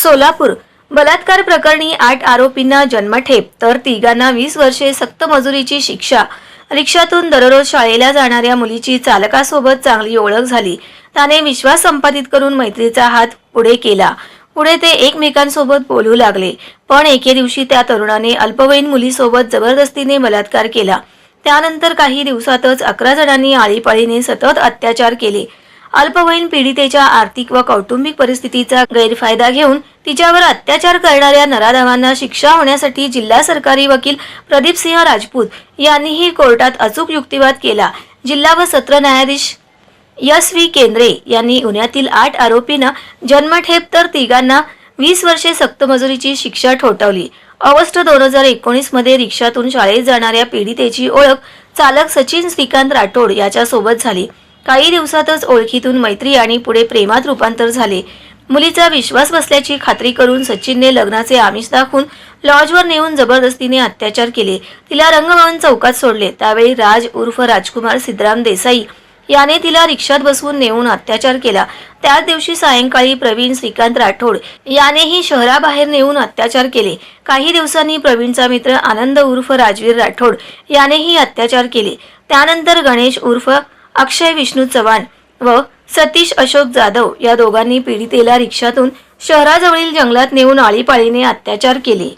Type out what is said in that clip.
सोलापूर. बलात्कार प्रकरणी आठ आरोपींना जन्मठेप तर तिघांना वीस वर्षे सक्त मजुरीची शिक्षा. रिक्षातून दररोज शाळेला जाणाऱ्या मुलीची चालकासोबत चांगली ओळख झाली. त्याने विश्वास संपादित करून मैत्रीचा हात पुढे केला. पुढे ते एकमेकांसोबत बोलू लागले पण एके दिवशी त्या तरुणाने अल्पवयीन मुलीसोबत जबरदस्तीने बलात्कार केला. त्यानंतर काही दिवसातच अकरा जणांनी आळीपाळीने सतत अत्याचार केले. अल्पवयीन पीडितेच्या आर्थिक व कौटुंबिक परिस्थितीचा गैरफायदा घेऊन तिच्यावर अत्याचार करणाऱ्या नराधमांना शिक्षा होण्यासाठी जिल्हा सरकारी वकील प्रदीप सिंह राजपूत यांनीही कोर्टात अचूक युक्तिवाद केला. जिल्हा व सत्र न्यायाधीश यस व्ही केंद्रे यांनी पुण्यातील आठ आरोपींना जन्मठेप तर तिघांना वीस वर्षे सक्तमजुरीची शिक्षा ठोठावली. ऑगस्ट दोन हजार एकोणीसमध्ये रिक्षातून शाळेत जाणाऱ्या पीडितेची ओळख चालक सचिन श्रीकांत राठोड याच्यासोबत झाली. काही दिवसातच ओळखीतून मैत्री आणि पुढे प्रेमात रूपांतर झाले. मुलीचा विश्वास बसल्याची खात्री करून सचिनने लग्नाचे आमिष दाखवून लॉजवर नेऊन जबरदस्तीने अत्याचार केले. तिला रंगभवन चौकात सोडले. त्यावेळी राज उर्फ राजकुमार सिद्धराम देसाई याने तिला रिक्षात बसवून नेऊन अत्याचार केला. त्याच दिवशी सायंकाळी प्रवीण श्रीकांत राठोड यानेही शहराबाहेर नेऊन अत्याचार केले. काही दिवसांनी प्रवीणचा मित्र आनंद उर्फ राजवीर राठोड यानेही अत्याचार केले. त्यानंतर गणेश उर्फ अक्षय विष्णू चव्हाण व सतीश अशोक जाधव या दोघांनी पीडितेला रिक्षातून शहराजवळील जंगलात नेऊन आळीपाळीने अत्याचार केले.